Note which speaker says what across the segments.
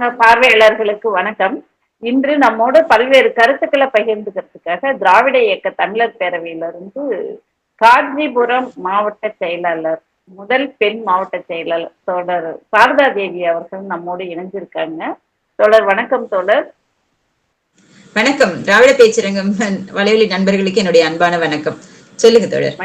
Speaker 1: பேச்சரங்க பார்வையாளர்களுக்கு வணக்கம். இன்று நம்மோடு பல்வேறு கருத்துக்களை பகிர்ந்துக்கிறதுக்காக திராவிட இயக்க தமிழர் பேரவையிலிருந்து காஞ்சிபுரம் மாவட்ட செயலாளர் முதல் பெண் மாவட்ட செயலாளர் தோழர் சாரதா தேவி அவர்கள் நம்மோடு இணைஞ்சிருக்காங்க. தோழர் வணக்கம் தோழர்.
Speaker 2: வணக்கம். திராவிட பேச்சரங்கம் வலைவலி நண்பர்களுக்கு என்னுடைய அன்பான வணக்கம். சொல்லுங்க தோழர்.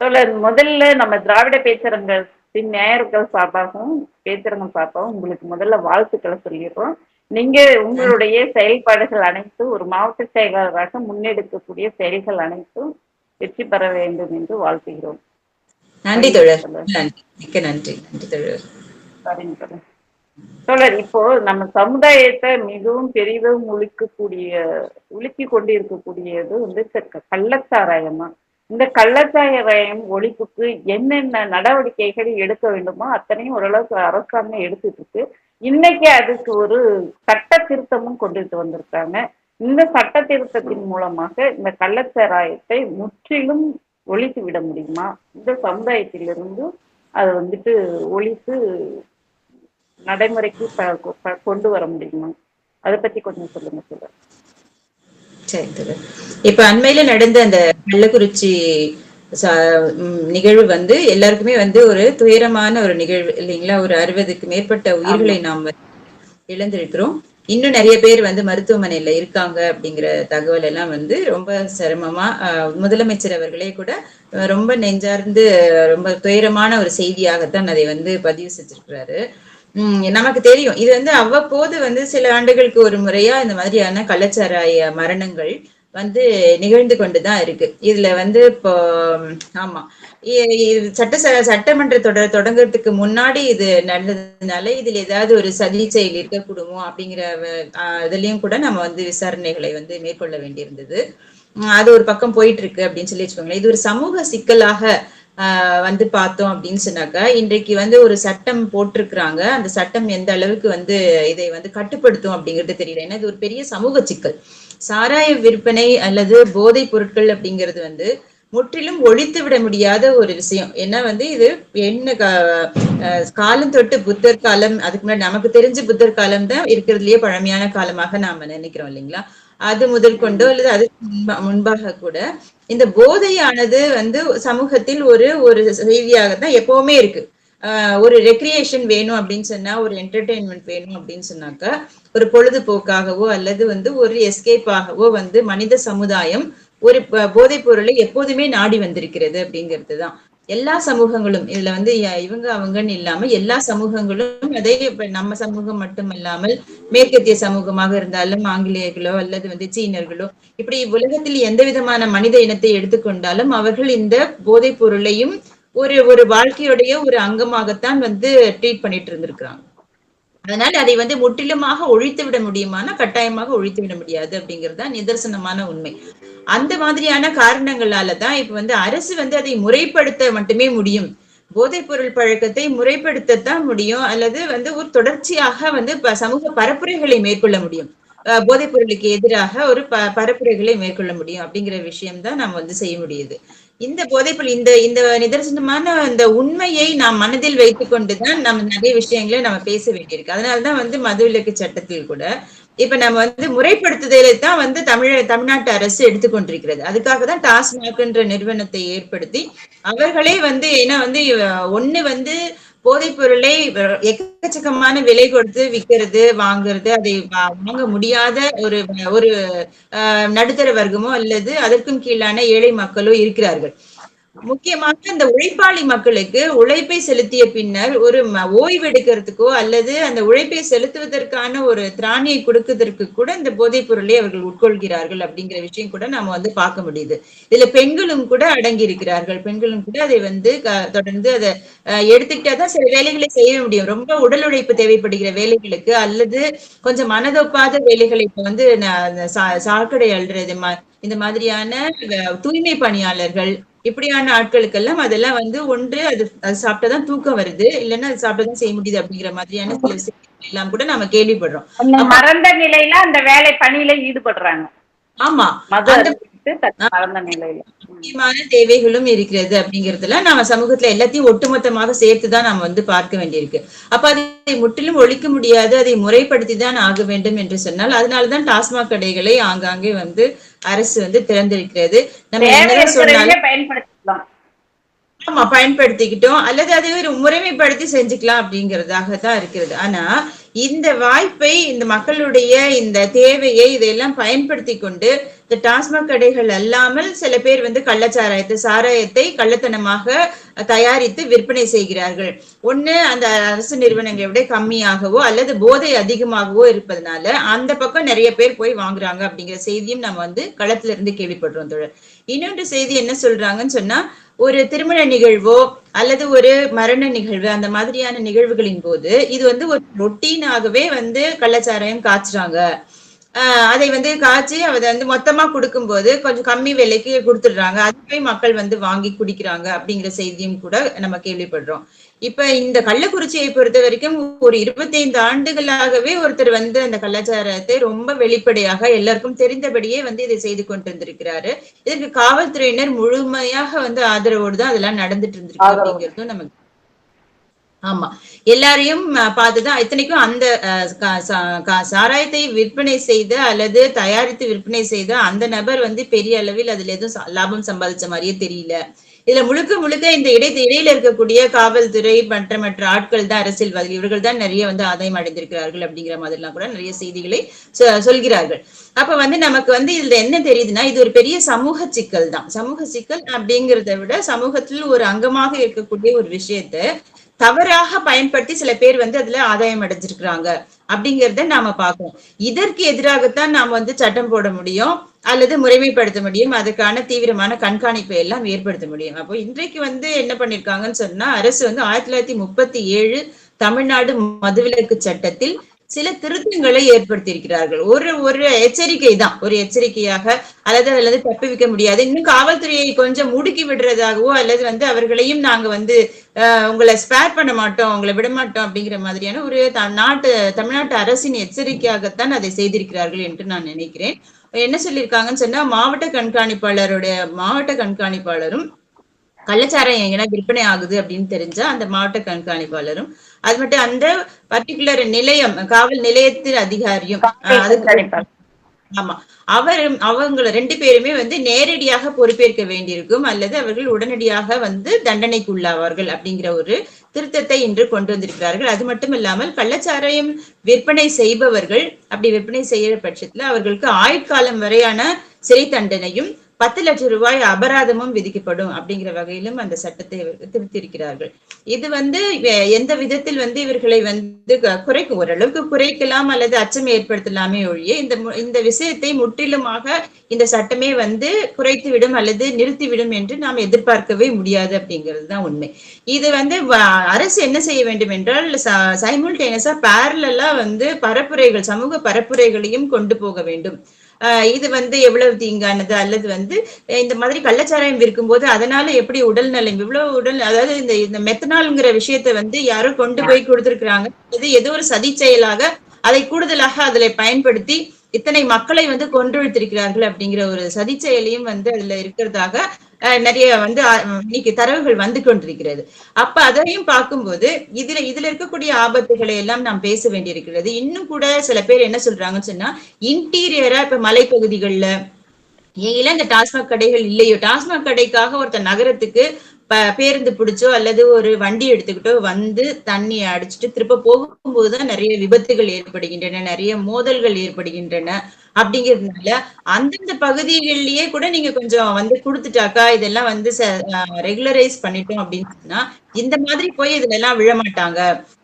Speaker 1: தோழர் முதல்ல நம்ம திராவிட பேச்சரங்கத்தின் நேயர்கள் சார்பாகவும் பேச்சரங்கம் சார்பாகவும் உங்களுக்கு முதல்ல வாழ்த்துக்களை சொல்லிடுறோம். நீங்க உங்களுடைய செயல்பாடுகள் அனைத்தும் ஒரு மாவட்ட செயலாளராக முன்னெடுக்கக்கூடிய செயல்கள் அனைத்தும் வெற்றி பெற வேண்டும் என்று வாழ்த்துகிறோம்.
Speaker 2: நன்றி தோழர். நன்றி. நன்றி. தோழர்.
Speaker 1: சரிங்க தோழர். தோழர் இப்போ நம்ம சமுதாயத்தை மிகவும் பெரிதும் உழுக்கக்கூடிய உலுக்கி கொண்டு இருக்கக்கூடியது வந்து கள்ளச்சாராயம் இந்த இந்த கள்ளச்சாராயம் ஒழிப்புக்கு என்னென்ன நடவடிக்கைகள் எடுக்க வேண்டுமோ அத்தனையும் ஓரளவுக்கு அரசாங்கம் எடுத்துட்டு இருக்கு. இன்னைக்கு அதுக்கு ஒரு சட்ட திருத்தமும் கொண்டுட்டு வந்திருக்காங்க. இந்த சட்ட திருத்தத்தின் மூலமாக இந்த கள்ளச்சாராயத்தை முற்றிலும் ஒழித்து விட முடியுமா? இந்த சமுதாயத்திலிருந்து அதை வந்துட்டு ஒழித்து நடைமுறைக்கு கொண்டு வர முடியுமா? அதை பத்தி கொஞ்சம் சொல்லுங்க சார்
Speaker 2: சரி தோழர் இப்ப அண்மையில நடந்த அந்த கள்ளக்குறிச்சி நிகழ்வு வந்து எல்லாருக்குமே வந்து ஒரு துயரமான ஒரு நிகழ்வு இல்லைங்களா? ஒரு அறுபதுக்கு மேற்பட்ட உயிர்களை நாம் இழந்திருக்கிறோம். இன்னும் நிறைய பேர் வந்து மருத்துவமனையில இருக்காங்க அப்படிங்கிற தகவல் எல்லாம் வந்து ரொம்ப சிரமமா அஹ், முதலமைச்சர் அவர்களே கூட ரொம்ப நெஞ்சார்ந்து ரொம்ப துயரமான ஒரு செய்தியாகத்தான் அதை வந்து பதிவு செஞ்சிருக்கிறாரு. உம் நமக்கு தெரியும். இது வந்து அவ்வப்போது வந்து சில ஆண்டுகளுக்கு ஒரு முறையா இந்த மாதிரியான கள்ளச்சாராய மரணங்கள் வந்து நிகழ்ந்து கொண்டுதான் இருக்கு. இதுல வந்து இப்போ ஆமா. சட்ட ச- சட்டமன்ற தொடர் தொடங்குறதுக்கு முன்னாடி இது நடந்ததுனால இதுல ஏதாவது ஒரு சதி செயல் இருக்கக்கூடுமோ அப்படிங்கிற இதுலயும் கூட நம்ம வந்து விசாரணைகளை வந்து மேற்கொள்ள வேண்டியிருந்தது. அது ஒரு பக்கம் போயிட்டு இருக்கு அப்படின்னு சொல்லி வச்சுக்கோங்களேன். இது ஒரு சமூக சிக்கலாக வந்து பார்த்தோம் அப்படின்னு சொன்னாக்கா இன்றைக்கு வந்து ஒரு சட்டம் போட்டிருக்கிறாங்க. அந்த சட்டம் எந்த அளவுக்கு வந்து இதை வந்து கட்டுப்படுத்தும் அப்படிங்கிறது தெரியல. ஏன்னா இது ஒரு பெரிய சமூக சிக்கல். சாராய விற்பனை அல்லது போதைப் பொருட்கள் அப்படிங்கிறது வந்து முற்றிலும் ஒழித்து விட முடியாத ஒரு விஷயம். ஏன்னா வந்து இது என்ன அஹ் காலம் தொட்டு புத்தர் காலம் அதுக்கு முன்னாடி நமக்கு தெரிஞ்ச புத்தர் காலம் தான் இருக்கிறதுலயே பழமையான காலமாக நாம நினைக்கிறோம் இல்லைங்களா? அது முதல் கொண்டோ அல்லது அதுக்கு முன்பாக கூட இந்த போதையானது வந்து சமூகத்தில் ஒரு ஒரு செய்தியாக தான் எப்பவுமே இருக்கு. ஆஹ் ஒரு ரெக்ரியேஷன் வேணும் அப்படின்னு சொன்னா ஒரு என்டர்டெயின்மெண்ட் வேணும் அப்படின்னு சொன்னாக்கா ஒரு பொழுதுபோக்காகவோ அல்லது வந்து ஒரு எஸ்கேப்பாகவோ வந்து மனித சமுதாயம் ஒரு போதைப் பொருளை எப்போதுமே நாடி வந்திருக்கிறது அப்படிங்கிறது தான். எல்லா சமூகங்களும் இதுல வந்து இவங்க அவங்கன்னு இல்லாம எல்லா சமூகங்களும் அதே நம்ம சமூகம் மட்டும் இல்லாமல் மேற்கத்திய சமூகமாக இருந்தாலும் ஆங்கிலேயர்களோ அல்லது வந்து சீனர்களோ இப்படி உலகத்தில் எந்த விதமான மனித இனத்தை எடுத்துக்கொண்டாலும் அவர்கள் இந்த போதைப் பொருளையும் ஒரு ஒரு வாழ்க்கையுடைய ஒரு அங்கமாகத்தான் வந்து ட்ரீட் பண்ணிட்டு இருந்திருக்கிறாங்க. அதனால அதை வந்து முற்றிலுமாக ஒழித்து விட முடியுமானா கட்டாயமாக ஒழித்து விட முடியாது அப்படிங்கிறது தான் நிதர்சனமான உண்மை. அந்த மாதிரியான காரணங்களால தான் இப்ப வந்து அரசு வந்து அதை முறைப்படுத்த மட்டுமே முடியும். போதைப் பொருள் பழக்கத்தை முறைப்படுத்தத்தான் முடியும். அல்லது வந்து ஒரு தொடர்ச்சியாக வந்து சமூக பரப்புரைகளை மேற்கொள்ள முடியும். போதைப் பொருளுக்கு எதிராக ஒரு ப பரப்புரைகளை மேற்கொள்ள முடியும் அப்படிங்கிற விஷயம் தான் நம்ம வந்து செய்ய முடியுது. இந்த போதைப்பொருள் இந்த இந்த நிதர்சனமான இந்த உண்மையை நாம் மனதில் வைத்துக் கொண்டுதான் நம்ம நிறைய விஷயங்களை நம்ம பேச வேண்டியிருக்கு. அதனாலதான் வந்து மதுவிலக்கு சட்டத்தில் கூட இப்ப நம்ம வந்து முறைப்படுத்துதலை தான் வந்து தமிழ தமிழ்நாட்டு அரசு எடுத்துக்கொண்டிருக்கிறது. அதுக்காக தான் டாஸ்மாக்ன்ற நிறுவனத்தை ஏற்படுத்தி அவர்களே வந்து ஏன்னா வந்து ஒண்ணு வந்து போதைப் பொருளை எக்கச்சக்கமான விலை கொடுத்து விற்கிறது வாங்குறது அதை வாங்க முடியாத ஒரு ஒரு நடுத்தர வர்க்கமோ அல்லது அதற்கும் கீழான ஏழை மக்களோ இருக்கிறார்கள். முக்கியமாக இந்த உழைப்பாளி மக்களுக்கு உழைப்பை செலுத்திய பின்னர் ஒரு ஓய்வு எடுக்கிறதுக்கோ அல்லது அந்த உழைப்பை செலுத்துவதற்கான ஒரு திராணியை கொடுக்கறதற்கு கூட இந்த போதைப் பொருளை அவர்கள் உட்கொள்கிறார்கள் அப்படிங்கிற விஷயம் கூட நாம வந்து பார்க்க முடியுது. இதுல பெண்களும் கூட அடங்கி இருக்கிறார்கள் பெண்களும் கூட அதை வந்து தொடர்ந்து அதை அஹ், சில வேலைகளை செய்ய முடியும். ரொம்ப உடல் உழைப்பு தேவைப்படுகிற வேலைகளுக்கு அல்லது கொஞ்சம் மனதொப்பாத வேலைகளை இப்ப வந்து அந்த சா- சாக்கடை அள்ளுறது இந்த மாதிரியான தூய்மை பணியாளர்கள் இப்படியான ஆட்களுக்கெல்லாம் அதெல்லாம் வந்து ஒன்று அது அது சாப்பிட்டாதான் தூக்கம் வருது இல்லைன்னா அது சாப்பிட்டாதான் செய்ய முடியுது அப்படிங்கிற மாதிரியான சில விஷயங்கள் எல்லாம் கூட நாம கேள்விப்படுறோம்.
Speaker 1: மறந்த நிலையில அந்த வேலை பணியில ஈடுபடுறாங்க.
Speaker 2: ஆமா. அந்த
Speaker 1: விட்டு மறந்த நிலையில.
Speaker 2: முக்கியமான தேவைகளும் இருக்கிறது அப்படிங்கறதுல நாம சமூகத்துல எல்லாத்தையும் ஒட்டுமொத்தமாக சேர்த்துதான் நாம வந்து பார்க்க வேண்டியிருக்கு. அப்ப அதை முற்றிலும் ஒழிக்க முடியாது அதை முறைப்படுத்தி தான் ஆக வேண்டும் என்று சொன்னால் அதனாலதான் டாஸ்மாக் கடைகளை ஆங்காங்கே வந்து அரசு வந்து திறந்திருக்கிறது. நம்ம என்னதான் சொன்னாலும்
Speaker 1: பயன்படுத்திக்கலாம்.
Speaker 2: ஆமா பயன்படுத்திக்கிட்டோம் அல்லது அதை ஒரு முறைமைப்படுத்தி செஞ்சுக்கலாம் அப்படிங்கறதாக தான் இருக்கிறது. ஆனா இந்த வாய்ப்பை இந்த மக்களுடைய இந்த தேவையை இதையெல்லாம் பயன்படுத்தி கொண்டு இந்த டாஸ்மாக் கடைகள் அல்லாமல் சில பேர் வந்து கள்ளச்சாராயத்தை சாராயத்தை கள்ளத்தனமாக தயாரித்து விற்பனை செய்கிறார்கள். ஒண்ணு அந்த அரசு நிறுவனங்களை விட கம்மியாகவோ அல்லது போதை அதிகமாகவோ இருப்பதனால அந்த பக்கம் நிறைய பேர் போய் வாங்குறாங்க அப்படிங்கிற செய்தியும் நம்ம வந்து களத்துல இருந்து கேள்விப்படுறோம் தோழர். இன்னொன்று செய்தி என்ன சொல்றாங்கன்னு சொன்னா ஒரு திருமண நிகழ்வோ அல்லது ஒரு மரண நிகழ்வு அந்த மாதிரியான நிகழ்வுகளின் போது இது வந்து ஒரு ரொட்டீனாகவே வந்து கள்ளச்சாராயம் காய்ச்சுறாங்க. ஆஹ் அதை வந்து காய்ச்சி அதை வந்து மொத்தமா கொடுக்கும்போது கொஞ்சம் கம்மி விலைக்கு கொடுத்துடுறாங்க. அதுவே மக்கள் வந்து வாங்கி குடிக்கிறாங்க அப்படிங்கிற செய்தியும் கூட நம்ம கேள்விப்படுறோம். இப்ப இந்த கள்ளக்குறிச்சியை பொறுத்த வரைக்கும் ஒரு இருபத்தைந்து ஆண்டுகளாகவே ஒருத்தர் வந்து அந்த கள்ளச்சாரத்தை ரொம்ப வெளிப்படையாக எல்லாருக்கும் தெரிந்தபடியே வந்து இதை செய்து கொண்டிருந்திருக்கிறாரு இதற்கு காவல்துறையினர் முழுமையாக வந்து ஆதரவோடு தான் அதெல்லாம் நடந்துட்டு இருந்திருக்கு. அப்படிங்கிறதும் நமக்கு ஆமா. எல்லாரையும் பார்த்துதான் இத்தனைக்கும் அந்த அஹ், சாராயத்தை விற்பனை செய்த அல்லது தயாரித்து விற்பனை செய்த அந்த நபர் வந்து பெரிய அளவில் அதுல எதுவும் லாபம் சம்பாதிச்ச மாதிரியே தெரியல. இதுல முழுக்க முழுக்க இந்த இடை இடையில இருக்கக்கூடிய காவல்துறை மற்ற மற்ற ஆட்கள் தான் அரசியல்வாதிகள் இவர்கள் தான் நிறைய வந்து ஆதாயம் அடைந்திருக்கிறார்கள் அப்படிங்கிற மாதிரிலாம் கூட நிறைய செய்திகளை சொ- சொல்கிறார்கள். அப்ப வந்து நமக்கு வந்து இதுல என்ன தெரியுதுன்னா இது ஒரு பெரிய சமூக சிக்கல் தான். சமூக சிக்கல் அப்படிங்கிறத விட சமூகத்தில் ஒரு அங்கமாக இருக்கக்கூடிய ஒரு விஷயத்தை தவறாக பயன்படுத்தி சில பேர் வந்து அதுல ஆதாயம் அடைஞ்சிருக்கிறாங்க. அப்படிங்கிறத நாம பார்க்கணும். இதற்கு எதிராகத்தான் நாம வந்து சட்டம் போட முடியும் அல்லது முறைமைப்படுத்த முடியும் அதுக்கான தீவிரமான கண்காணிப்பை எல்லாம் ஏற்படுத்த முடியும். அப்போ இன்றைக்கு வந்து என்ன பண்ணிருக்காங்கன்னு சொன்னா அரசு வந்து ஆயிரத்தி தொள்ளாயிரத்தி முப்பத்தி ஏழு தமிழ்நாடு மதுவிலக்கு சட்டத்தில் சில திருத்தங்களை ஏற்படுத்தியிருக்கிறார்கள். ஒரு ஒரு எச்சரிக்கை தான். ஒரு எச்சரிக்கையாக அல்லது அதுல இருந்து தப்பிவிக்க முடியாது. இன்னும் காவல்துறையை கொஞ்சம் முடுக்கி விடுறதாகவோ அல்லது வந்து அவர்களையும் நாங்க வந்து உங்களை ஸ்பேர் பண்ண மாட்டோம் உங்களை விட மாட்டோம் அப்படிங்கிற மாதிரியான ஒரு த- நாட்டு தமிழ்நாட்டு அரசின் எச்சரிக்கையாகத்தான் அதை செய்திருக்கிறார்கள் என்று நான் நினைக்கிறேன். என்ன சொல்லியிருக்காங்கன்னு சொன்னா மாவட்ட கண்காணிப்பாளருடைய மாவட்ட கண்காணிப்பாளரும் கள்ளச்சாரம் எங்கன்னா விற்பனை ஆகுது அப்படின்னு தெரிஞ்சா அந்த மாவட்ட கண்காணிப்பாளரும் அது மட்டும் அந்த பர்டிகுலர் நிலையம் காவல் நிலையத்தின் அதிகாரியும் அதுக்கு ஆமா. அவர் அவங்கள ரெண்டு பேருமே வந்து நேரடியாக பொறுப்பேற்க வேண்டியிருக்கும் அல்லது அவர்கள் உடனடியாக வந்து தண்டனைக்கு உள்ளாவார்கள் அப்படிங்கிற ஒரு திருத்தத்தை இன்று கொண்டு வந்திருக்கிறார்கள். அது மட்டும் இல்லாமல் கள்ளச்சாராயம் விற்பனை செய்பவர்கள் அப்படி விற்பனை செய்யற பட்சத்துல அவர்களுக்கு ஆயுட்காலம் வரையான சிறை தண்டனையும் பத்து லட்சம் ரூபாய் அபராதமும் விதிக்கப்படும் அப்படிங்கிற வகையிலும் அந்த சட்டத்தை இவர்கள் திருத்தியிருக்கிறார்கள். இது வந்து எந்த விதத்தில் வந்து இவர்களை வந்து குறைக்கும் ஓரளவுக்கு குறைக்கலாம் அல்லது அச்சம் ஏற்படுத்தலாமே ஒழிய இந்த இந்த விஷயத்தை முற்றிலுமாக இந்த சட்டமே வந்து குறைத்துவிடும் அல்லது நிறுத்திவிடும் என்று நாம் எதிர்பார்க்கவே முடியாது அப்படிங்கிறது தான் உண்மை. இது வந்து அரசு என்ன செய்ய வேண்டும் என்றால் சைமுல்டேனியஸா பேரலா வந்து பரப்புரைகள் சமூக பரப்புரைகளையும் கொண்டு போக வேண்டும். இது வந்து எவ்வளவு தீங்கானது? அல்லது வந்து இந்த மாதிரி கள்ளச்சாராயம் விற்கும்போது அதனால எப்படி உடல் நலம் இவ்வளவு உடல் அதாவது இந்த இந்த மெத்தனால்ங்கிற விஷயத்தை வந்து யாரோ கொண்டு போய் கொடுத்துருக்குறாங்க. இது ஏதோ ஒரு சதி செயலாக அதை கூடுதலாக அதுல பயன்படுத்தி இத்தனை மக்களை வந்து கொன்றொழித்திருக்கிறார்கள் அப்படிங்கிற ஒரு சதி வந்து அதுல இருக்கிறதாக அஹ், நிறைய வந்து இன்னைக்கு தரவுகள் வந்து கொண்டிருக்கிறது. அப்ப அதையும் பார்க்கும்போது இதுல இதுல இருக்கக்கூடிய ஆபத்துகளை எல்லாம் நாம் பேச வேண்டியிருக்கிறது. இன்னும் கூட சில பேர் என்ன சொல்றாங்கன்னு சொன்னா இன்டீரியரா இப்ப மலைப்பகுதிகள்ல ஏன் இந்த டாஸ்மாக் கடைகள் இல்லையோ? டாஸ்மாக் கடைக்காக ஒருத்தர் நகரத்துக்கு பேருந்து பிடிச்சோ அல்லது ஒரு வண்டி எடுத்துக்கிட்டோ வந்து தண்ணி அடிச்சுட்டு திரும்ப போகும்போதுதான் நிறைய விபத்துகள் ஏற்படுகின்றன நிறைய மோதல்கள் ஏற்படுகின்றன அப்படிங்கிறதுனால அந்தந்த பகுதிகளிலேயே கூட நீங்க கொஞ்சம் வந்து கொடுத்துட்டாக்கா இதெல்லாம் வந்து ரெகுலரைஸ் பண்ணிட்டோம் அப்படின்னு சொன்னா இந்த மாதிரி போய் இதுல எல்லாம் விழமாட்டாங்க.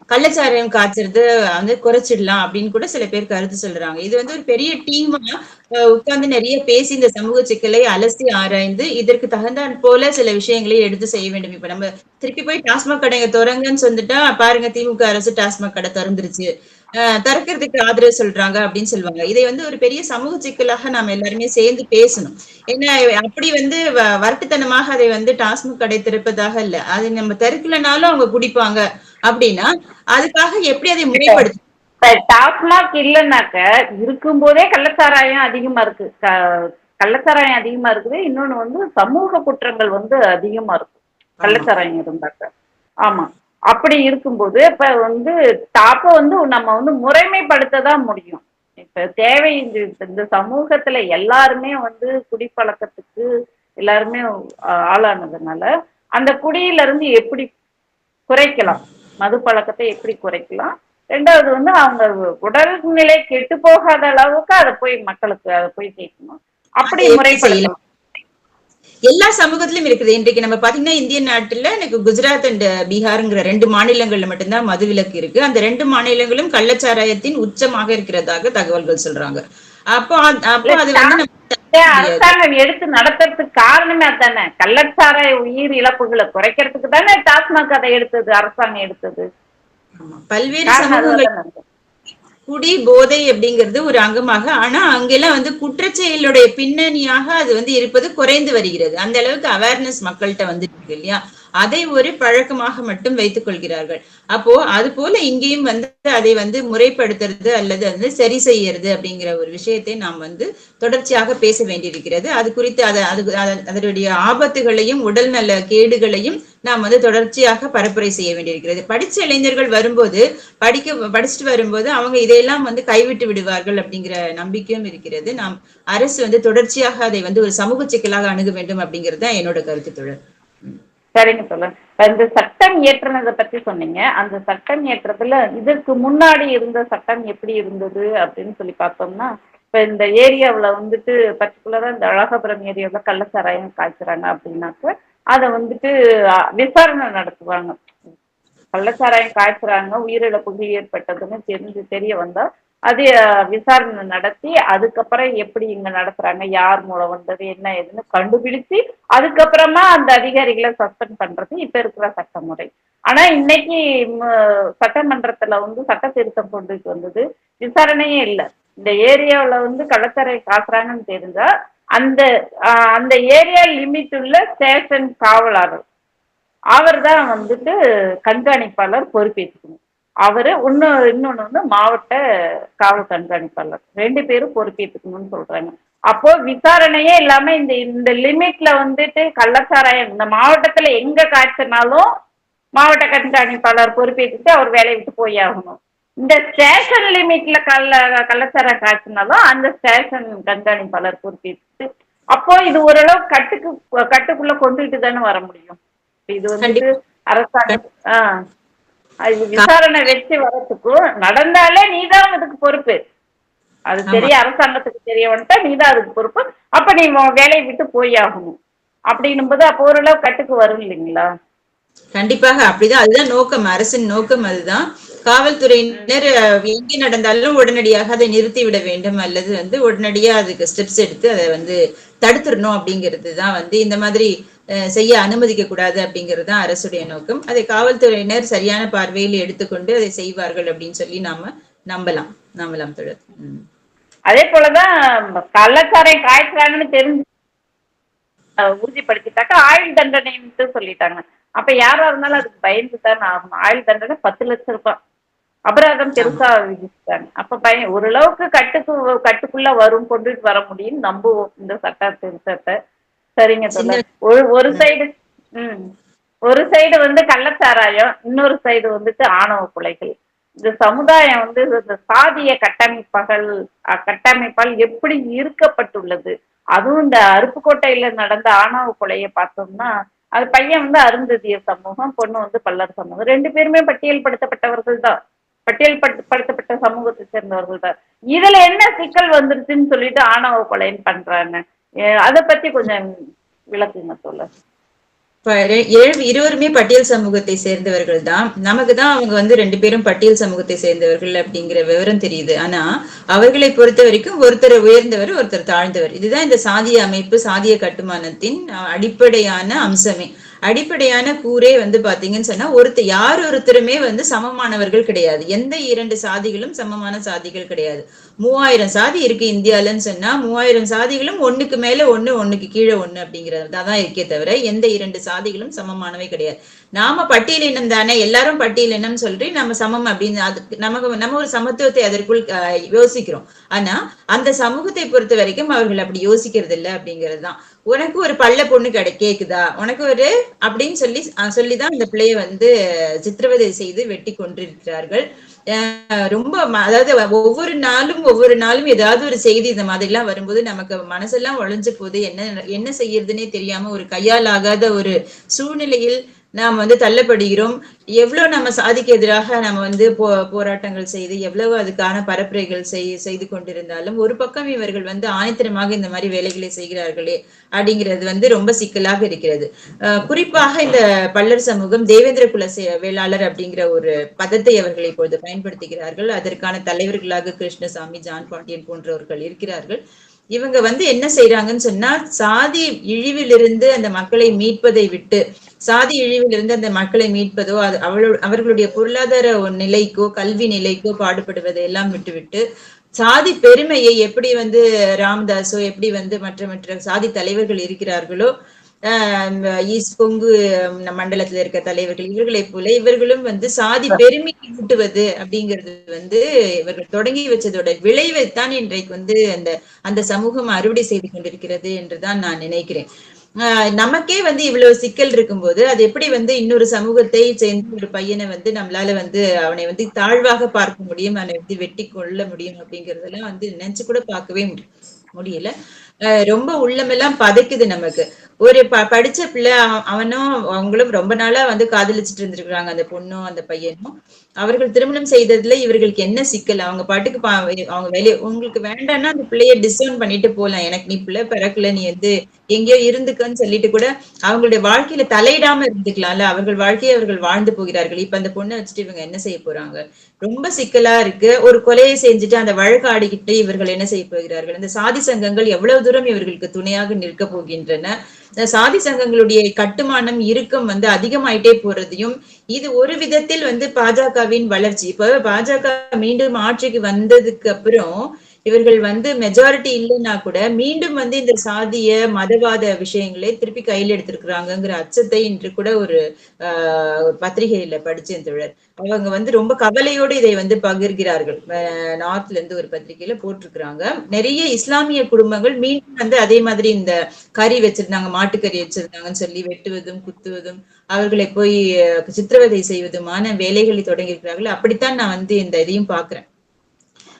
Speaker 2: கள்ளச்சாராயம் காய்ச்சறது வந்து குறைச்சிடலாம் அப்படின்னு கூட சில பேர் கருத்து சொல்றாங்க. இது வந்து ஒரு பெரிய டீமா உட்கார்ந்து நிறைய பேசி இந்த சமூக சிக்கலை அலசி ஆராய்ந்து இதற்கு தகுந்த போல சில விஷயங்களை எடுத்து செய்ய வேண்டும். இப்ப நம்ம திருப்பி போய் டாஸ்மாக் கடைங்க திறங்கன்னு சொல்லிட்டா பாருங்க திமுக அரசு டாஸ்மாக் கடை திறந்துருச்சு. ஆஹ் திறக்கிறதுக்கு ஆதரவு சொல்றாங்க அப்படின்னு சொல்லுவாங்க. இதை வந்து ஒரு பெரிய சமூக சிக்கலாக நாம எல்லாருமே சேர்ந்து பேசணும். ஏன்னா அப்படி வந்து வ- வரட்டுத்தனமாக அதை வந்து டாஸ்மாக் கடை திறப்பதாக இல்ல. அது நம்ம திறக்கலனாலும் அவங்க குடிப்பாங்க. அப்படின்னா அதுக்காக எப்படி அதை முறைப்படுத்த
Speaker 1: டாஸ்மாக் இல்லைன்னாக்க இருக்கும்போதே கள்ளச்சாராயம் அதிகமா இருக்கு. கள்ளச்சாராயம் அதிகமா இருக்குது. இன்னொன்னு வந்து சமூக குற்றங்கள் வந்து அதிகமா இருக்கும். கள்ளச்சாராயம் இருந்தாக்க. ஆமா. அப்படி இருக்கும்போது இப்ப வந்து அப்போ வந்து நம்ம வந்து முறைமைப்படுத்த தான் முடியும். இப்ப தேவை இந்த சமூகத்துல எல்லாருமே வந்து குடிப்பழக்கத்துக்கு எல்லாருமே ஆளானதுனால அந்த குடியில இருந்து எப்படி குறைக்கலாம்? மது பழக்கத்தை எப்படி குறைக்கலாம்? ரெண்டாவது வந்து அவங்க உடல்நிலை கெட்டு போகாத அளவுக்கு அதை போய் மக்களுக்கு அதை போய் கேட்கணும் அப்படி முறைப்படுத்தலாம்
Speaker 2: எல்லா சமூகத்திலும் இருக்குது. இன்றைக்கு நம்ம பாத்தீங்கன்னா இந்திய நாட்டுல எனக்கு குஜராத் அண்ட் பீகார்ங்கிற ரெண்டு மாநிலங்கள்ல மட்டும்தான் மதுவிலக்கு இருக்கு. அந்த ரெண்டு மாநிலங்களும் கள்ளச்சாராயத்தின் உச்சமாக இருக்கிறதாக தகவல்கள் சொல்றாங்க. அப்போ அப்போ அது வந்து
Speaker 1: அரசாங்கம் எடுத்து நடத்துறதுக்கு காரணமே அதானே? கள்ளச்சாராய உயிர் இழப்புகளை குறைக்கிறதுக்கு தானே டாஸ்மாக் அதை எடுத்தது அரசாங்கம் எடுத்தது.
Speaker 2: பல்வேறு. குடி போதை அப்படிங்கிறது ஒரு அங்கமாக ஆனா அங்கெல்லாம் வந்து குற்றச்செயலுடைய பின்னணியாக அது வந்து இருப்பது குறைந்து வருகிறது. அந்த அளவுக்கு அவேர்னஸ் மக்கள்கிட்ட வந்துட்டு இருக்கு இல்லையா? அதை ஒரு பழக்கமாக மட்டும் வைத்துக் கொள்கிறார்கள். அப்போ அது போல இங்கேயும் வந்து அதை வந்து முறைப்படுத்துறது அல்லது வந்து சரி செய்யறது அப்படிங்கிற ஒரு விஷயத்தை நாம் வந்து தொடர்ச்சியாக பேச வேண்டியிருக்கிறது. அது குறித்து அதை அது அதனுடைய ஆபத்துகளையும் உடல்நல கேடுகளையும் நாம் வந்து தொடர்ச்சியாக பரப்புரை செய்ய வேண்டியிருக்கிறது. படிச்ச இளைஞர்கள் வரும்போது படிக்க படிச்சுட்டு வரும்போது அவங்க இதையெல்லாம் வந்து கைவிட்டு விடுவார்கள் அப்படிங்கிற நம்பிக்கையும் இருக்கிறது. நாம் அரசு வந்து தொடர்ச்சியாக அதை வந்து ஒரு சமூக சிக்கலாக அணுக வேண்டும் அப்படிங்கிறது தான் என்னோட கருத்து தொடர்
Speaker 1: சரிங்க சொல்லுங்க இந்த சட்டம் இயற்றுனதை பத்தி சொன்னீங்க. அந்த சட்டம் இயற்றதுல இதற்கு முன்னாடி இருந்த சட்டம் எப்படி இருந்தது அப்படின்னு சொல்லி பார்த்தோம்னா இப்ப இந்த ஏரியாவுல வந்துட்டு பர்டிகுலரா இந்த அழகபுரம் ஏரியாவுல கள்ளச்சாராயம் காய்ச்சுறாங்க அப்படின்னாக்க அதை வந்துட்டு விசாரணை நடத்துவாங்க. கள்ளச்சாராயம் காய்ச்சுறாங்க உயிரிழப்புகள் ஏற்பட்டதுன்னு தெரிஞ்சு தெரிய வந்தா அது விசாரணை நடத்தி அதுக்கப்புறம் எப்படி இங்க நடத்துறாங்க யார் மூலம் வந்தது என்ன ஏதுன்னு கண்டுபிடிச்சு அதுக்கப்புறமா அந்த அதிகாரிகளை சஸ்பெண்ட் பண்றது இப்ப இருக்கிற சட்டமுறை. ஆனா இன்னைக்கு சட்டமன்றத்துல வந்து சட்ட திருத்தம் கொண்டுட்டு வந்தது விசாரணையே இல்லை. இந்த ஏரியாவுல வந்து கடற்கரை காட்டுறாங்கன்னு தெரிஞ்சா அந்த அந்த ஏரியா லிமிட் உள்ள ஸ்டேஷன் காவலாளர். அவர் தான் வந்துட்டு கண்காணிப்பாளர் பொறுப்பேற்றுக்கணும் அவரு இன்னும் இன்னொன்னு வந்து மாவட்ட காவல் கண்காணிப்பாளர். ரெண்டு பேரும் பொறுப்பேற்றுக்கணும்னு சொல்றாங்க. அப்போ விசாரணையே இல்லாம இந்த இந்த லிமிட்ல வந்துட்டு கள்ளச்சாராயம் இந்த மாவட்டத்துல எங்க காய்ச்சினாலும் மாவட்ட கண்காணிப்பாளர் பொறுப்பேற்றுட்டு அவர் வேலையை விட்டு போய் ஆகணும். இந்த ஸ்டேஷன் லிமிட்ல கள்ள கள்ளச்சாராயம் காய்ச்சினாலும் அந்த ஸ்டேஷன் கண்காணிப்பாளர் பொறுப்பேற்றுட்டு அப்போ இது ஓரளவு கட்டுக்கு கட்டுக்குள்ள கொண்டுட்டு தானே வர முடியும். இது வந்துட்டு அரசாங்கம் ஆஹ் அது விசாரணை வச்சு வரத்துக்கும் நடந்தாலே நீதான் அதுக்கு பொறுப்பு. அது தெரிய அரசாங்கத்துக்கு தெரிய வந்துட்டா நீதான் அதுக்கு பொறுப்பு. அப்ப நீ வேலையை விட்டு போய் ஆகணும். அப்படின்னும் போது அப்போ ஓரளவு கட்டுக்கு வரும் இல்லைங்களா?
Speaker 2: கண்டிப்பாக அப்படிதான். அதுதான் நோக்கம். அரசின் நோக்கம் அதுதான். காவல்துறையினர் எங்கே நடந்தாலும் உடனடியாக அதை நிறுத்தி விட வேண்டும். அல்லது வந்து உடனடியா அதுக்கு ஸ்டெப்ஸ் எடுத்து அதை வந்து தடுத்துடணும் அப்படிங்கிறது தான் வந்து இந்த மாதிரி செய்ய அனுமதிக்க கூடாது அப்படிங்கிறது தான் அரசுடைய நோக்கம். அதை காவல்துறையினர் சரியான பார்வையில் எடுத்துக்கொண்டு அதை செய்வார்கள் அப்படின்னு சொல்லி நாம நம்பலாம். நம்பலாம் தொடர்.
Speaker 1: அதே போலதான் கள்ளச்சாரை காய்ச்சுறாங்கன்னு தெரிஞ்சு உறுதிப்படுத்திட்டாக்கா ஆயுள் தண்டனைன்ட்டு சொல்லிட்டாங்க. அப்ப யாரா இருந்தாலும் அதுக்கு பயந்து தான் ஆகணும். ஆயுள் தண்டனை பத்து லட்சம் ரூபாய். அபராதம் பெருசா விதிச்சிட்டாங்க. அப்ப பையன் ஓரளவுக்கு கட்டுக்கு கட்டுக்குள்ள வரும் கொண்டுட்டு வர முடியும் நம்புவோம் இந்த சட்ட திருத்தத்தை சரிங்க ஒரு ஒரு சைடு ம். ஒரு சைடு வந்து கள்ளச்சாராயம் இன்னொரு சைடு வந்துட்டு ஆணவ கொலைகள். இந்த சமுதாயம் வந்து இந்த சாதிய கட்டமைப்புகள் கட்டமைப்பால் எப்படி ஈர்க்கப்பட்டுள்ளது? அதுவும் இந்த அருப்புக்கோட்டையில நடந்த ஆணவ கொலையை பார்த்தோம்னா அது பையன் வந்து அருந்ததிய சமூகம் பொண்ணு வந்து பல்லர் சமூகம். ரெண்டு பேருமே பட்டியல்படுத்தப்பட்டவர்கள் தான். பட்டியல் படுத்தப்பட்ட சமூகத்தை சேர்ந்தவர்கள் தான். இதுல என்ன சிக்கல் வந்துருச்சுன்னு சொல்லிட்டு ஆணவ கொலைன்னு பண்றாங்க? அதை பத்தி கொஞ்சம் விளக்குங்க சொல்ல
Speaker 2: இருவருமே பட்டியல் சமூகத்தை சேர்ந்தவர்கள் தான். நமக்கு தான் அவங்க வந்து ரெண்டு பேரும் பட்டியல் சமூகத்தை சேர்ந்தவர்கள் அப்படிங்கிற விவரம் தெரியுது. ஆனா அவர்களை பொறுத்த வரைக்கும் ஒருத்தர் உயர்ந்தவர் ஒருத்தர் தாழ்ந்தவர். இதுதான் இந்த சாதிய அமைப்பு சாதிய கட்டுமானத்தின் அடிப்படையான அம்சமே. அடிப்படையான கூரே வந்து பாத்தீங்கன்னு சொன்னா ஒருத்தர் யார் ஒருத்தருமே வந்து சமமானவர்கள் கிடையாது. எந்த இரண்டு சாதிகளும் சமமான சாதிகள் கிடையாது. மூவாயிரம் சாதி இருக்கு இந்தியாலன்னு சொன்னா மூவாயிரம் சாதிகளும் ஒண்ணுக்கு மேல ஒண்ணு ஒண்ணுக்கு கீழே ஒண்ணு அப்படிங்கிறது தான் இருக்கே தவிர எந்த இரண்டு சாதிகளும் சமமானவை கிடையாது. நாம பட்டியலினம் தானே எல்லாரும் பட்டியலினம் சொல்லி நம்ம சமம் அப்படின்னு அதுக்கு நமக்கு நம்ம ஒரு சமத்துவத்தை அதற்குள் யோசிக்கிறோம். ஆனா அந்த சமூகத்தை பொறுத்த வரைக்கும் அவர்கள் அப்படி யோசிக்கிறது இல்லை அப்படிங்கிறது தான். உனக்கு ஒரு பள்ள பொண்ணு கிடை கேக்குதா? உனக்கு ஒரு அப்படின்னு சொல்லி அஹ், சொல்லிதான் அந்த பிள்ளைய வந்து சித்திரவதை செய்து வெட்டி கொண்டிருக்கிறார்கள் ரொம்ப அதாவது ஒவ்வொரு நாளும் ஒவ்வொரு நாளும் ஏதாவது ஒரு செய்தி இந்த மாதிரி எல்லாம் வரும்போது நமக்கு மனசெல்லாம் உழைஞ்சு போகுது என்ன என்ன செய்யறதுன்னே தெரியாம ஒரு கையால் ஆகாத ஒரு சூழ்நிலையில் நாம் வந்து தள்ளப்படுகிறோம். எவ்வளவு நம்ம சாதிக்கு எதிராக நம்ம வந்து போ போராட்டங்கள் செய்து எவ்வளவு அதுக்கான பரப்புரைகள் செய் செய்து கொண்டிருந்தாலும் ஒரு பக்கம் இவர்கள் வந்து ஆணித்தரமாக இந்த மாதிரி வேலைகளை செய்கிறார்களே அப்படிங்கிறது வந்து ரொம்ப சிக்கலாக இருக்கிறது. அஹ் குறிப்பாக இந்த பல்லர் சமூகம் தேவேந்திர குல வேளாளர் அப்படிங்கிற ஒரு பதத்தை அவர்கள் இப்பொழுது பயன்படுத்துகிறார்கள். அதற்கான தலைவர்களாக கிருஷ்ணசாமி ஜான் பாண்டியன் போன்றவர்கள் இருக்கிறார்கள். இவங்க வந்து என்ன செய்யறாங்கன்னு சொன்னா சாதி இழிவிலிருந்து அந்த மக்களை மீட்பதை விட்டு சாதி இழிவிலிருந்து அந்த மக்களை மீட்பதோ அது அவளோ- அவர்களுடைய பொருளாதார நிலைக்கோ கல்வி நிலைக்கோ பாடுபடுவதை எல்லாம் விட்டுவிட்டு சாதி பெருமையை எப்படி வந்து ராம்தாஸோ எப்படி வந்து மற்ற மற்ற சாதி தலைவர்கள் இருக்கிறார்களோ ஈஸ்ட் கொங்கு மண்டலத்துல இருக்க தலைவர்கள் இவர்களை போல இவர்களும் வந்து சாதி பெருமை ஊட்டுவது அப்படிங்கிறது வந்து இவர்கள் தொடங்கி வச்சதோட விளைவைத்தான் இன்றைக்கு வந்து அந்த அந்த சமூகம் அறுவடை செய்து கொண்டிருக்கிறது என்றுதான் நான் நினைக்கிறேன். ஆஹ் நமக்கே வந்து இவ்வளவு சிக்கல் இருக்கும்போது அது எப்படி வந்து இன்னொரு சமூகத்தை சேர்ந்த ஒரு பையனை வந்து நம்மளால வந்து அவனை வந்து தாழ்வாக பார்க்க முடியும் அவனை வந்து வெட்டி கொள்ள முடியும் அப்படிங்கறதெல்லாம் வந்து நினைச்சு கூட பார்க்கவே முடியல. ஆஹ் ரொம்ப உள்ளமெல்லாம் பதைக்குது நமக்கு. ஒரு ப படிச்ச பிள்ளை அவனும் அவங்களும் ரொம்ப நாளா வந்து காதலிச்சுட்டு இருந்திருக்கிறாங்க. அந்த பொண்ணும் அந்த பையனும். அவர்கள் திருமணம் செய்ததுல இவர்களுக்கு என்ன சிக்கல்? அவங்க பாட்டுக்கு பா- அவங்க வெளியே உங்களுக்கு வேண்டாம்னா அந்த பிள்ளைய டிசைன் பண்ணிட்டு போலாம். எனக்கு நீ பிள்ளை பிறக்கல நீ வந்து எங்கேயோ இருந்துக்கன்னு சொல்லிட்டு கூட அவங்களுடைய வாழ்க்கையில தலையிடாம இருந்துக்கலாம்ல. அவர்கள் வாழ்க்கையை அவர்கள் வாழ்ந்து போகிறார்கள். இப்ப அந்த பொண்ணை வச்சுட்டு இவங்க என்ன செய்ய போறாங்க? ரொம்ப சிக்கலா இருக்கு. ஒரு கொலையை செஞ்சுட்டு அந்த வழக்கு ஆடிக்கிட்டு இவர்கள் என்ன செய்ய போகிறார்கள்? இந்த சாதி சங்கங்கள் எவ்வளவு தூரம் இவர்களுக்கு துணையாக நிற்க போகின்றன? சாதி சங்கங்களுடைய கட்டுமானம் இறுக்கம் வந்து அதிகமாயிட்டே போறதையும் இது ஒரு விதத்தில் வந்து பாஜகவின் வளர்ச்சி. இப்ப பாஜக மீண்டும் ஆட்சிக்கு வந்ததுக்கு அப்புறம் இவர்கள் வந்து மெஜாரிட்டி இல்லைன்னா கூட மீண்டும் வந்து இந்த சாதிய மதவாத விஷயங்களை திருப்பி கையில் எடுத்திருக்கிறாங்கிற அச்சத்தை இன்று கூட ஒரு ஆஹ் ஒரு பத்திரிகையில படிச்சேன் தோழர். அவங்க வந்து ரொம்ப கவலையோடு இதை வந்து பகிர்கிறார்கள். அஹ் நார்த்ல இருந்து ஒரு பத்திரிகையில போட்டிருக்கிறாங்க. நிறைய இஸ்லாமிய குடும்பங்கள் மீண்டும் வந்து அதே மாதிரி இந்த கறி வச்சிருந்தாங்க மாட்டுக்கறி வச்சிருந்தாங்கன்னு சொல்லி வெட்டுவதும் குத்துவதும் அவர்களை போய் சித்திரவதை செய்வதுமான வேலைகளை தொடங்கியிருக்கிறார்கள். அப்படித்தான் நான் வந்து இந்த இதையும் பாக்குறேன்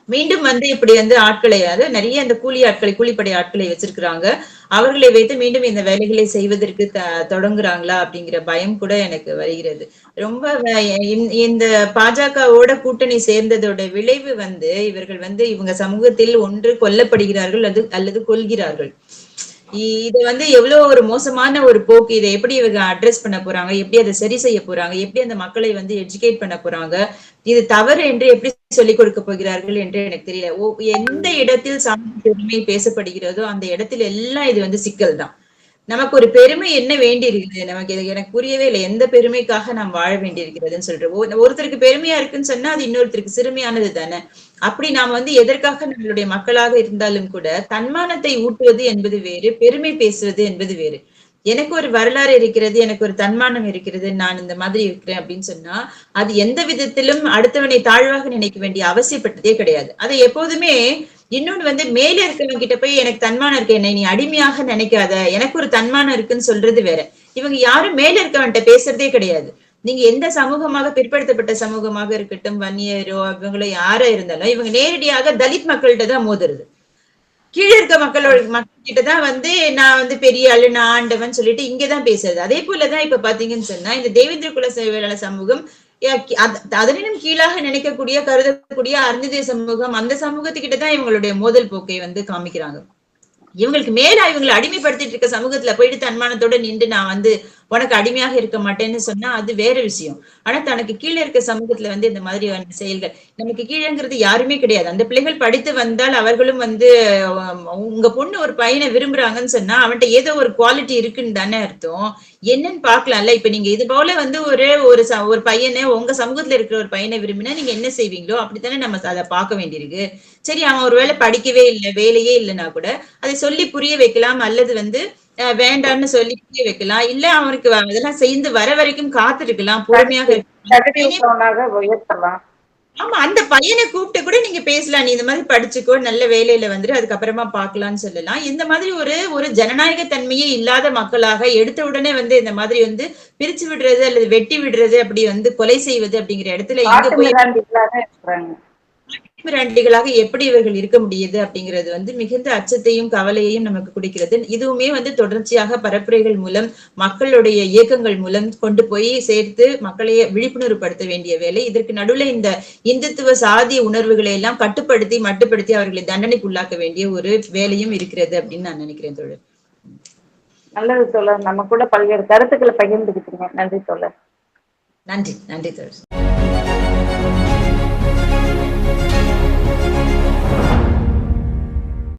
Speaker 2: மீண்டும் வந்து இப்படி வந்து ஆட்களை அதாவது நிறைய அந்த கூலி ஆட்களை கூலிப்படை ஆட்களை வச்சிருக்கிறாங்க. அவர்களை வைத்து மீண்டும் இந்த வேலைகளை செய்வதற்கு த- தொடங்குறாங்களா அப்படிங்கிற பயம் கூட எனக்கு வருகிறது. ரொம்ப வ- இந்த- பாஜகவோட கூட்டணி சேர்ந்ததோட விளைவு வந்து இவர்கள் வந்து இவங்க சமூகத்தில் ஒன்று கொல்லப்படுகிறார்கள் அல்லது அல்லது கொள்கிறார்கள் இது வந்து எவ்வளவு ஒரு மோசமான ஒரு போக்கு இதை எப்படி இவங்க அட்ரஸ் பண்ண போறாங்க எப்படி அதை சரி செய்ய போறாங்க எப்படி அந்த மக்களை வந்து எஜுகேட் பண்ண போறாங்க இது தவறு என்று எப்படி சொல்லிக் கொடுக்க போகிறார்கள் என்று எனக்கு தெரியல. ஓ எந்த இடத்தில் சமூக பெருமை பேசப்படுகிறதோ அந்த இடத்துல எல்லாம் இது வந்து சிக்கல் தான். நமக்கு ஒரு பெருமை என்ன வேண்டி இருக்குது நமக்கு இது எனக்கு புரியவே இல்லை. எந்த பெருமைக்காக நாம் வாழ வேண்டி இருக்கிறதுன்னு சொல்லிட்டு ஒருத்தருக்கு பெருமையா இருக்குன்னு சொன்னா அது இன்னொருத்தருக்கு சிறுமையானது தானே. அப்படி நாம் வந்து எதற்காக நம்மளுடைய மக்களாக இருந்தாலும் கூட தன்மானத்தை ஊட்டுவது என்பது வேறு பெருமை பேசுவது என்பது வேறு. எனக்கு ஒரு வரலாறு இருக்கிறது எனக்கு ஒரு தன்மானம் இருக்கிறது நான் இந்த மாதிரி இருக்கிறேன் அப்படின்னு சொன்னா அது எந்த விதத்திலும் அடுத்தவனை தாழ்வாக நினைக்க வேண்டிய அவசியப்பட்டதே கிடையாது. அதை எப்போதுமே இன்னொன்னு வந்து மேல இருக்கவங்க கிட்ட போய் எனக்கு தன்மானம் இருக்கு என்னை நீ அடிமையாக நினைக்காத எனக்கு ஒரு தன்மானம் இருக்குன்னு சொல்றது வேற. இவங்க யாரும் மேல இருக்கவன்ட்ட பேசுறதே கிடையாது. நீங்க எந்த சமூகமாக பிற்படுத்தப்பட்ட சமூகமாக இருக்கட்டும் வன்னியரோ இவங்களோ யாரோ இருந்தாலும் இவங்க நேரடியாக தலித் மக்கள்கிட்ட தான் மோதுறது. கீழே இருக்க மக்களோட மக்கள் கிட்ட தான் வந்து நான் வந்து பெரிய ஆளு நான் ஆண்டவன் சொல்லிட்டு இங்கதான் பேசுறது. அதே போலதான் இப்ப பாத்தீங்கன்னு சொன்னா இந்த தேவேந்திர குல சேவையாளர் சமூகம் அதனினும் கீழாக நினைக்கக்கூடிய கருதக்கூடிய அருந்ததிய சமூகம் அந்த சமூகத்துக்கிட்ட தான் இவங்களுடைய மோதல் போக்கை வந்து காமிக்கிறாங்க. இவங்களுக்கு மேல இவங்களை அடிமைப்படுத்திட்டு இருக்க சமூகத்துல போயிட்டு தன்மானத்தோட நின்று நான் வந்து உனக்கு அடிமையாக இருக்க மாட்டேன்னு சொன்னா அது வேற விஷயம். ஆனா தனக்கு கீழே இருக்க சமூகத்துல வந்து இந்த மாதிரியான செயல்கள் நமக்கு கீழேங்கிறது யாருமே கிடையாது. அந்த பிள்ளைகள் படித்து வந்தால் அவர்களும் வந்து உங்க பொண்ணு ஒரு பையனை விரும்புறாங்கன்னு சொன்னா அவன்கிட்ட ஏதோ ஒரு குவாலிட்டி இருக்குன்னு தானே அர்த்தம். என்னன்னு பாக்கலாம்ல இப்ப நீங்க இது போல வந்து ஒரு ஒரு ச- ஒரு பையனை உங்க சமூகத்துல இருக்கிற ஒரு பையனை விரும்பினா நீங்க என்ன செய்வீங்களோ அப்படித்தானே நம்ம அதை பார்க்க வேண்டியிருக்கு. சரி அவன் ஒருவேளை படிக்கவே இல்லை வேலையே இல்லைன்னா கூட அதை சொல்லி புரிய வைக்கலாம் அல்லது வந்து அஹ், வேண்டான்னு சொல்லி புரிய வைக்கலாம். இல்ல அவனுக்கு அதெல்லாம் செய்து வர வரைக்கும் காத்திருக்கலாம். பொறுமையாக ஆமா அந்த பையனை கூப்பிட்டு கூட நீங்க பேசலாம். நீ இந்த மாதிரி படிச்சுக்கோ நல்ல வேலையில வந்துட்டு அதுக்கப்புறமா பார்க்கலாம்னு சொல்லலாம். இந்த மாதிரி ஒரு ஒரு ஜனநாயக தன்மையே இல்லாத மக்களாக எடுத்த உடனே வந்து இந்த மாதிரி வந்து பிரிச்சு விடுறது அல்லது வெட்டி விடுறது அப்படி வந்து கொலை செய்வது அப்படிங்கிற இடத்துல எங்க போய் மிராண்டிகளாக எப்படி இவர்கள் இருக்க முடியுது அப்படிங்கிறது வந்து மிகுந்த அச்சத்தையும் கவலையையும் நமக்கு கொடுக்கிறது. இதுவுமே வந்து தொடர்ச்சியாக பரப்புரைகள் மூலம் மக்களுடைய இயக்கங்கள் மூலம் கொண்டு போய் சேர்த்து மக்களை விழிப்புணர்வு படுத்த வேண்டிய வேலை. இதற்கு நடுவுல இந்த இந்துத்துவ சாதி உணர்வுகளை எல்லாம் கட்டுப்படுத்தி மட்டுப்படுத்தி அவர்களை தண்டனைக்கு உள்ளாக்க வேண்டிய ஒரு வேலையும் இருக்கிறது அப்படின்னு நான் நினைக்கிறேன் தோழர்.
Speaker 1: நல்லது தோழர். நம்ம கூட பல்வேறு கருத்துக்களை பகிர்ந்துக்கிட்டீங்க நன்றி தோழர்.
Speaker 2: நன்றி. நன்றி தோழர்.